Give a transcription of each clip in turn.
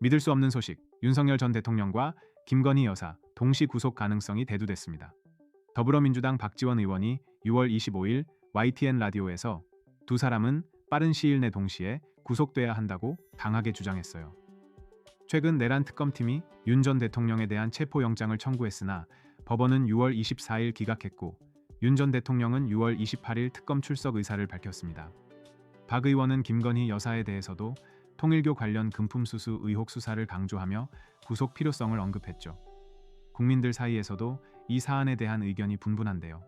믿을 수 없는 소식. 윤석열 전 대통령과 김건희 여사 동시 구속 가능성이 대두됐습니다. 더불어민주당 박지원 의원이 6월 25일 YTN 라디오에서 두 사람은 빠른 시일 내 동시에 구속돼야 한다고 강하게 주장했어요. 최근 내란 특검팀이 윤 전 대통령에 대한 체포영장을 청구했으나 법원은 6월 24일 기각했고 윤 전 대통령은 6월 28일 특검 출석 의사를 밝혔습니다. 박 의원은 김건희 여사에 대해서도 통일교 관련 금품 수수 의혹 수사를 강조하며 구속 필요성을 언급했죠. 국민들 사이에서도 이 사안에 대한 의견이 분분한데요.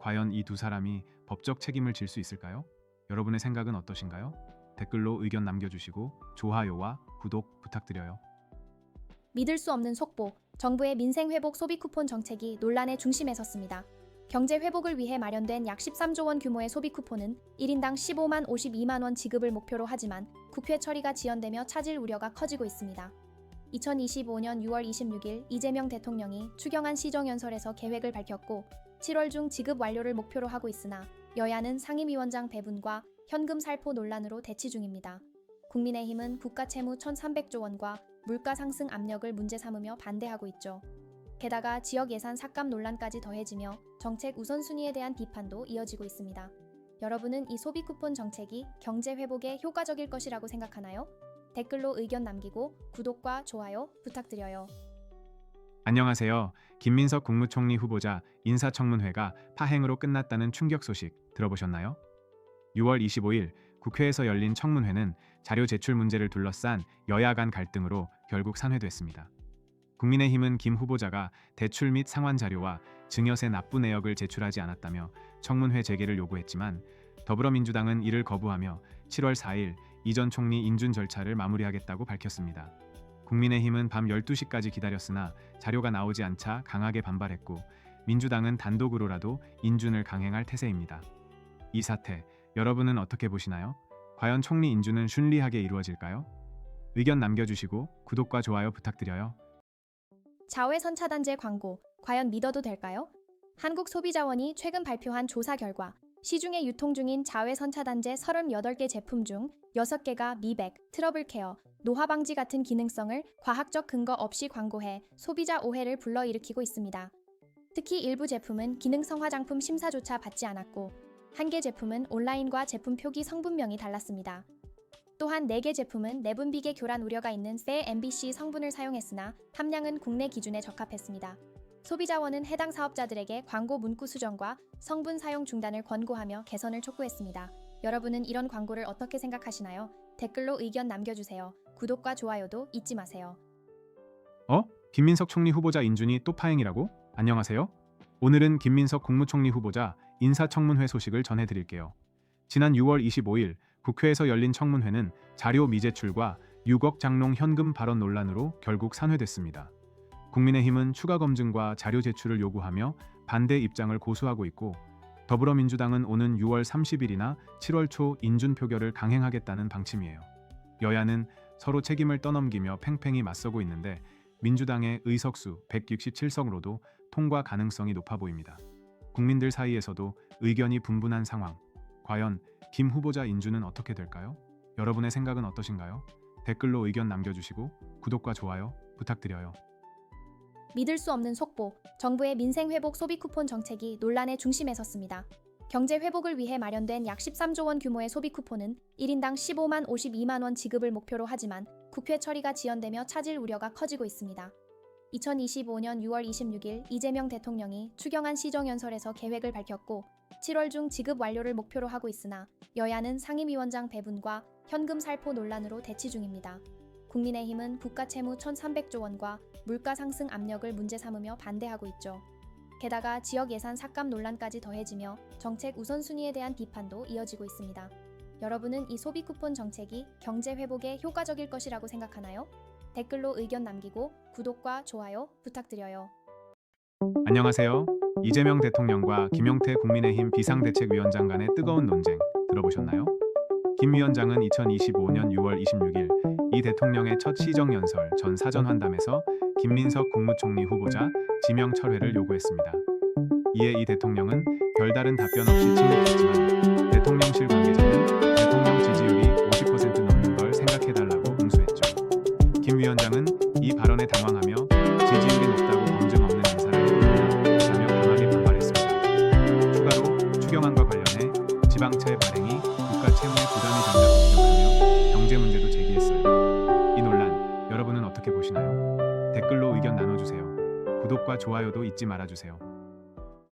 과연 이 두 사람이 법적 책임을 질 수 있을까요? 여러분의 생각은 어떠신가요? 댓글로 의견 남겨주시고 좋아요와 구독 부탁드려요. 믿을 수 없는 속보, 정부의 민생 회복 소비 쿠폰 정책이 논란의 중심에 섰습니다. 경제 회복을 위해 마련된 약 13조 원 규모의 소비 쿠폰은 1인당 15만 52만 원 지급을 목표로 하지만 국회 처리가 지연되며 차질 우려가 커지고 있습니다. 2025년 6월 26일 이재명 대통령이 추경안 시정연설에서 계획을 밝혔고 7월 중 지급 완료를 목표로 하고 있으나 여야는 상임위원장 배분과 현금 살포 논란으로 대치 중입니다. 국민의힘은 국가 채무 1,300조 원과 물가 상승 압력을 문제 삼으며 반대하고 있죠. 게다가 지역 예산 삭감 논란까지 더해지며 정책 우선순위에 대한 비판도 이어지고 있습니다. 여러분은 이 소비 쿠폰 정책이 경제 회복에 효과적일 것이라고 생각하나요? 댓글로 의견 남기고 구독과 좋아요 부탁드려요. 안녕하세요. 김민석 국무총리 후보자 인사청문회가 파행으로 끝났다는 충격 소식 들어보셨나요? 6월 25일 국회에서 열린 청문회는 자료 제출 문제를 둘러싼 여야 간 갈등으로 결국 산회됐습니다. 국민의힘은 김 후보자가 대출 및 상환 자료와 증여세 납부 내역을 제출하지 않았다며 청문회 재개를 요구했지만 더불어민주당은 이를 거부하며 7월 4일 이전 총리 인준 절차를 마무리하겠다고 밝혔습니다. 국민의힘은 밤 12시까지 기다렸으나 자료가 나오지 않자 강하게 반발했고 민주당은 단독으로라도 인준을 강행할 태세입니다. 이 사태 여러분은 어떻게 보시나요? 과연 총리 인준은 순리하게 이루어질까요? 의견 남겨주시고 구독과 좋아요 부탁드려요. 자외선 차단제 광고 과연 믿어도 될까요? 한국소비자원이 최근 발표한 조사 결과 시중에 유통 중인 자외선 차단제 38개 제품 중 6개가 미백, 트러블 케어, 노화 방지 같은 기능성을 과학적 근거 없이 광고해 소비자 오해를 불러일으키고 있습니다. 특히 일부 제품은 기능성 화장품 심사조차 받지 않았고 한 개 제품은 온라인과 제품 표기 성분명이 달랐습니다. 또한 4개 제품은 내분 비계 교란 우려가 있는 세 MBC 성분을 사용했으나 함량은 국내 기준에 적합했습니다. 소비자원은 해당 사업자들에게 광고 문구 수정과 성분 사용 중단을 권고하며 개선을 촉구했습니다. 여러분은 이런 광고를 어떻게 생각하시나요? 댓글로 의견 남겨주세요. 구독과 좋아요도 잊지 마세요. 어? 김민석 총리 후보자 인준이 또 파행이라고? 안녕하세요. 오늘은 김민석 국무총리 후보자 인사청문회 소식을 전해드릴게요. 지난 6월 25일 국회에서 열린 청문회는 자료 미제출과 6억 장롱 현금 발언 논란으로 결국 산회됐습니다. 국민의힘은 추가 검증과 자료 제출을 요구하며 반대 입장을 고수하고 있고 더불어민주당은 오는 6월 30일이나 7월 초 인준 표결을 강행하겠다는 방침이에요. 여야는 서로 책임을 떠넘기며 팽팽히 맞서고 있는데 민주당의 의석수 167석으로도 통과 가능성이 높아 보입니다. 국민들 사이에서도 의견이 분분한 상황. 과연 김 후보자 인준은 어떻게 될까요? 여러분의 생각은 어떠신가요? 댓글로 의견 남겨주시고 구독과 좋아요 부탁드려요. 믿을 수 없는 속보, 정부의 민생 회복 소비 쿠폰 정책이 논란의 중심에 섰습니다. 경제 회복을 위해 마련된 약 13조 원 규모의 소비 쿠폰은 1인당 15만 52만 원 지급을 목표로 하지만 국회 처리가 지연되며 차질 우려가 커지고 있습니다. 2025년 6월 26일 이재명 대통령이 추경안 시정연설에서 계획을 밝혔고 7월 중 지급 완료를 목표로 하고 있으나 여야는 상임위원장 배분과 현금 살포 논란으로 대치 중입니다. 국민의힘은 국가 채무 1,300조 원과 물가 상승 압력을 문제 삼으며 반대하고 있죠. 게다가 지역 예산 삭감 논란까지 더해지며 정책 우선순위에 대한 비판도 이어지고 있습니다. 여러분은 이 소비 쿠폰 정책이 경제 회복에 효과적일 것이라고 생각하나요? 댓글로 의견 남기고 구독과 좋아요 부탁드려요. 안녕하세요. 이재명 대통령과 김용태 국민의힘 비상대책위원장 간의 뜨거운 논쟁 들어보셨나요? 김 위원장은 2025년 6월 26일 이 대통령의 첫 시정연설 전 사전환담에서 김민석 국무총리 후보자 지명 철회를 요구했습니다. 이에 이 대통령은 별다른 답변 없이 침묵했지만 대통령실 관계자는 대통령 지지율이 50% 넘는 걸 생각해달라고 응수했죠. 김이 발언에 당황하며 지지율이 높다고 지방채 발행이 국가 채무에 부담이 된다고 지적하며 경제 문제도 제기했어요. 이 논란 여러분은 어떻게 보시나요? 댓글로 의견 나눠주세요. 구독과 좋아요도 잊지 말아주세요.